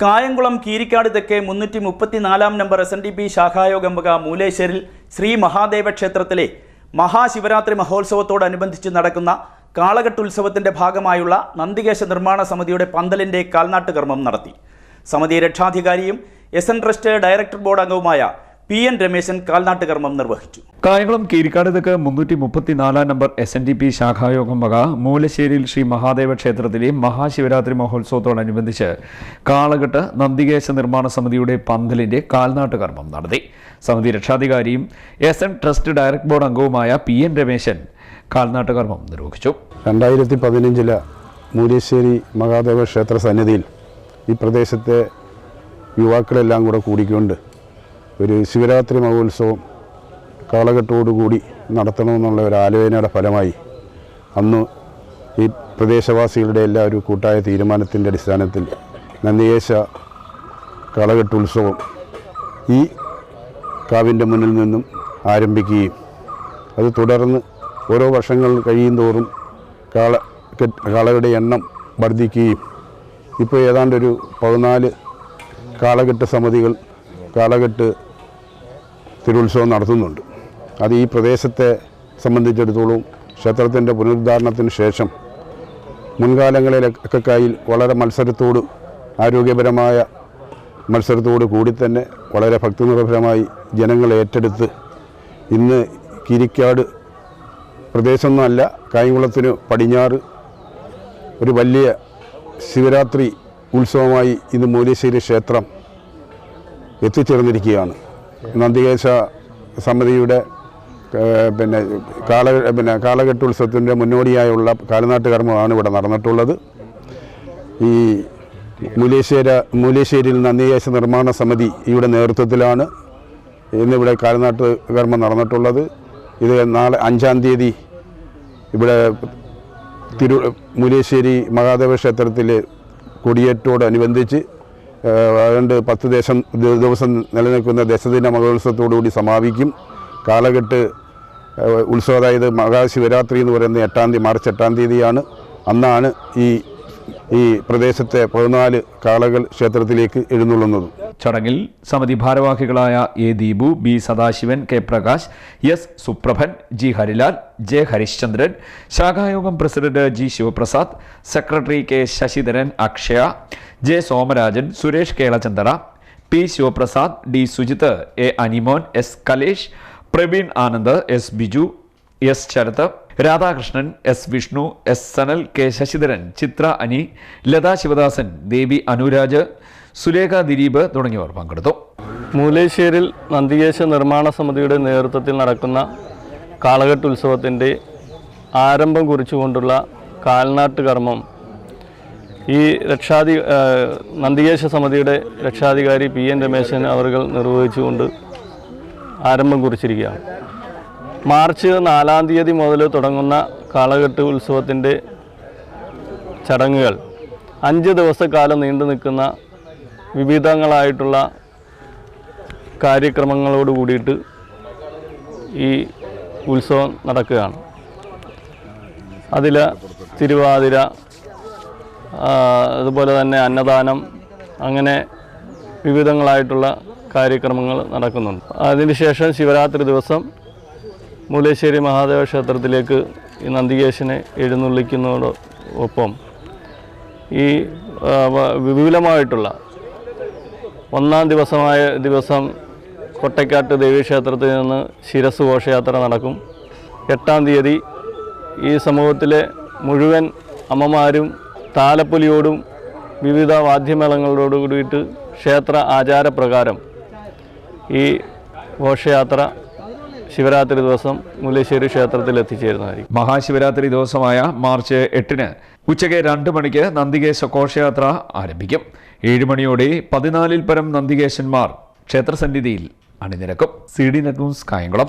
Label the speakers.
Speaker 1: കായംകുളം കീരിക്കാട് തെക്കേ മുന്നൂറ്റി മുപ്പത്തിനാലാം number S N D P ശാഖായോഗം വക മൂലേശ്വരിൽ ശ്രീ മഹാദേവ ക്ഷേത്രത്തിലെ മഹാശിവരാത്രി മഹോത്സവത്തോടനുബന്ധിച്ച് നടക്കുന്ന കാളകെട്ട് ഉത്സവത്തിന്റെ ഭാഗമായുള്ള നന്ദികേശ നിർമ്മാണ സമിതിയുടെ പന്തലിന്റെ കാൽനാട്ട് കർമ്മം നടത്തി. സമിതി രക്ഷാധികാരിയും S N trust director board അംഗവുമായ പി എൻ രമേശൻ കാൽനാട്ട് കർമ്മം നിർവഹിച്ചു.
Speaker 2: കായംകുളം കീരിക്കാട് തെക്ക് മുന്നൂറ്റി മുപ്പത്തിനാലാം number S N D P ശാഖായോഗം വക മൂലശ്ശേരിയിൽ ശ്രീ മഹാദേവ ക്ഷേത്രത്തിലെ മഹാശിവരാത്രി മഹോത്സവത്തോടനുബന്ധിച്ച് കാളകെട്ട് നന്ദികേശ നിർമ്മാണ സമിതിയുടെ പന്തലിന്റെ കാൽനാട്ട് കർമ്മം നടത്തി. സമിതി രക്ഷാധികാരിയും S N trust direct board അംഗവുമായ പി എൻ രമേശൻ കാൽനാട്ട് കർമ്മം നിർവഹിച്ചു.
Speaker 3: രണ്ടായിരത്തി പതിനഞ്ചിലെ മൂലശ്ശേരി മഹാദേവ ക്ഷേത്ര സന്നിധിയിൽ ഈ പ്രദേശത്തെ യുവാക്കളെല്ലാം കൂടെ കൂടിക്കൊണ്ട് ഒരു ശിവരാത്രി മഹോത്സവം കാലഘട്ടത്തോടുകൂടി നടത്തണമെന്നുള്ള ഒരു ആലോചനയുടെ ഫലമായി അന്ന് ഈ പ്രദേശവാസികളുടെ എല്ലാ ഒരു കൂട്ടായ തീരുമാനത്തിന്റെ അടിസ്ഥാനത്തിൽ നന്ദിയേശ കാളകെട്ടുത്സവം ഈ കാവിന്റെ മുന്നിൽ നിന്നും ആരംഭിക്കുകയും അത് തുടർന്ന് ഓരോ വർഷങ്ങൾ കഴിയും തോറും കാള കാളകളുടെ എണ്ണം വർദ്ധിക്കുകയും ഇപ്പോൾ ഏതാണ്ടൊരു പതിനാല് കാളകെട്ട് സമിതികൾ കാളകെട്ട് തിരുത്സവം നടത്തുന്നുണ്ട്. അത് ഈ പ്രദേശത്തെ സംബന്ധിച്ചിടത്തോളം ക്ഷേത്രത്തിന്റെ പുനരുദ്ധാരണത്തിന് ശേഷം മുൻകാലങ്ങളിലൊക്കെ കയ്യിൽ വളരെ മത്സരത്തോട് ആരോഗ്യപരമായ മത്സരത്തോട് കൂടി തന്നെ വളരെ ഭക്തിനിർഭരമായി ജനങ്ങൾ ഏറ്റെടുത്ത് ഇന്ന് കിരിക്കാട് പ്രദേശമൊന്നുമല്ല കായംകുളത്തിന് പടിഞ്ഞാറ് ഒരു വലിയ ശിവരാത്രി ഉത്സവമായി ഇന്ന് മൂലേശ്വരി ക്ഷേത്രം എത്തിച്ചേർന്നിരിക്കുകയാണ്. നന്ദികേശ സമിതിയുടെ പിന്നെ കാല പിന്നെ കാലഘട്ട ഉത്സവത്തിന്റെ മുന്നോടിയായുള്ള കാലനാട്ട് കർമ്മമാണ് ഇവിടെ നടന്നിട്ടുള്ളത്. ഈ മുലേശ്വര മുലേശ്ശേരിയിൽ നന്ദികേശ നിർമ്മാണ സമിതി ഇവിടെ നേതൃത്വത്തിലാണ് ഇന്നിവിടെ കാലനാട്ട് കർമ്മം നടന്നിട്ടുള്ളത്. ഇത് നാളെ അഞ്ചാം തീയതി ഇവിടെ തിരു മുലേശ്ശേരി മഹാദേവ ക്ഷേത്രത്തിൽ കൊടിയേറ്റോടനുബന്ധിച്ച് ഏതാണ്ട് പത്ത് ദേശം ദിവസം നിലനിൽക്കുന്ന ദശദിന മഹോത്സവത്തോടുകൂടി സമാപിക്കും. കാലഘട്ട് ഉത്സവം അതായത് മഹാശിവരാത്രി എന്ന് പറയുന്നത് എട്ടാം തീയതി മാർച്ച് എട്ടാം തീയതിയാണ്. അന്നാണ് ഈ ഈ പ്രദേശത്തെ പതിനാല് കാളകൾ ക്ഷേത്രത്തിലേക്ക് എഴുന്നള്ളുന്നത്.
Speaker 2: ചടങ്ങിൽ സമിതി ഭാരവാഹികളായ A Deepu B Sadasivan K Prakash S Suprabhan G Harilal J Harishchandran ശാഖായോഗം president G Sivaprasad secretary K Sasidharan Akshaya J Somarajan Suresh Kelachandra P Sivaprasad D Sujith A Animon S Kalesh Praveen Anand S Biju S Sarath Radhakrishnan S Vishnu S Sanal K Sasidharan Chithra Ani Latha Sivadasan Devi Anuraj Sulekha Dileep തുടങ്ങിയവർ പങ്കെടുത്തു.
Speaker 4: മൂലേശ്ശേരിൽ നന്ദികേശ നിർമ്മാണ സമിതിയുടെ നേതൃത്വത്തിൽ നടക്കുന്ന കാളകെട്ട് ഉത്സവത്തിന്റെ ആരംഭം കുറിച്ചുകൊണ്ടുള്ള കാൽനാട്ട് കർമ്മം ഈ രക്ഷാധി നന്ദികേശ സമിതിയുടെ രക്ഷാധികാരി പി എൻ രമേശൻ അവർ നിർവഹിച്ചുകൊണ്ട് ആരംഭം കുറിച്ചിരിക്കുകയാണ്. മാർച്ച് നാലാം തീയതി മുതൽ തുടങ്ങുന്ന കാളകെട്ട് ഉത്സവത്തിന്റെ ചടങ്ങുകൾ. അഞ്ച് ദിവസക്കാലം നീണ്ടു നിൽക്കുന്ന വിവിധങ്ങളായിട്ടുള്ള കാര്യക്രമങ്ങളോട് കൂടിയിട്ട് ഈ ഉത്സവം നടക്കുകയാണ്. അതിൽ തിരുവാതിര അതുപോലെ തന്നെ അന്നദാനം അങ്ങനെ വിവിധങ്ങളായിട്ടുള്ള കാര്യക്രമങ്ങൾ നടക്കുന്നുണ്ട്. അതിനുശേഷം ശിവരാത്രി ദിവസം മൂലേശ്ശേരി മഹാദേവ ക്ഷേത്രത്തിലേക്ക് ഈ നന്ദികേശനെ എഴുന്നള്ളിക്കുന്നതോടൊപ്പം ഈ വിപുലമായിട്ടുള്ള ഒന്നാം ദിവസമായ ദിവസം കൊട്ടക്കാട്ട് ദേവീക്ഷേത്രത്തിൽ നിന്ന് ശിരസ് ഘോഷയാത്ര നടക്കും. എട്ടാം തീയതി ഈ സമൂഹത്തിലെ മുഴുവൻ അമ്മമാരും താലപ്പൊലിയോടും വിവിധ വാദ്യമേളങ്ങളോട് കൂടിയിട്ട് ക്ഷേത്ര ആചാരപ്രകാരം ഈ ഘോഷയാത്ര ശിവരാത്രി ദിവസം മുല്ലശ്ശേരി ക്ഷേത്രത്തിൽ എത്തിച്ചേരുന്നതായിരിക്കും.
Speaker 2: മഹാശിവരാത്രി ദിവസമായ മാർച്ച് എട്ടിന് ഉച്ചയ്ക്ക് രണ്ട് മണിക്ക് നന്ദികേശ ഘോഷയാത്ര ആരംഭിക്കും. ഏഴ് മണിയോടെ പതിനാലിൽ പരം നന്ദികേശന്മാർ ക്ഷേത്രസന്നിധിയിൽ അണിനിരക്കും. C D net news Kayamkulam.